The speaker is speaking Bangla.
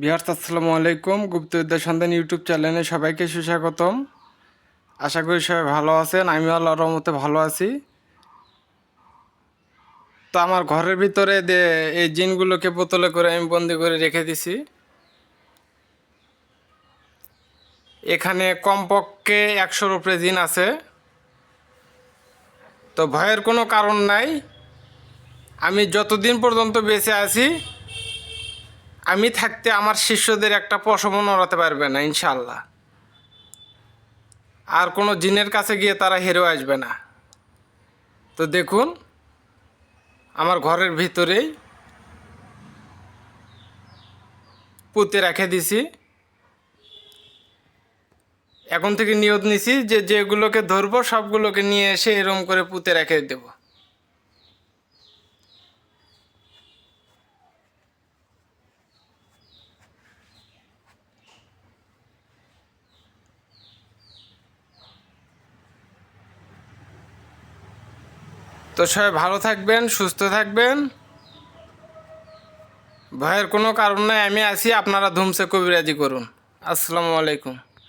বিহার্স আসসালামু আলাইকুম। গুপ্ত গুপ্তবিদ্যা সন্ধান ইউটিউব চ্যানেলে সবাইকে সুস্বাগতম। আশা করি সবাই ভালো আছেন, আমিও আল্লাহর রহমতে ভালো আছি। তো আমার ঘরের ভিতরে এই জিনগুলোকে বোতলে করে আমি বন্দি করে রেখে দিছি। এখানে কমপক্ষে একশোর উপরে জিন আছে। তো ভয়ের কোনো কারণ নাই। আমি যতদিন পর্যন্ত বেঁচে আছি আমি থাকতে আমার শিষ্যদের একটা পশমও নড়াতে পারবে না ইনশাল্লাহ আর কোনো জিনের কাছে গিয়ে তারা হেরে আসবে না। তো দেখুন, আমার ঘরের ভিতরেই পুঁতে রেখে দিছি। এখন থেকে নিয়ত নিছি যে যেগুলোকে ধরবো, সবগুলোকে নিয়ে এসে এরম করে পুঁতে রেখে দেবো। তো সবাই ভালো থাকবেন, সুস্থ থাকবেন। ভয়ের কোনো কারণ নাই, আমি আছি, আপনারা ধুমসে কবিরাজি করুন। আসসালামু আলাইকুম।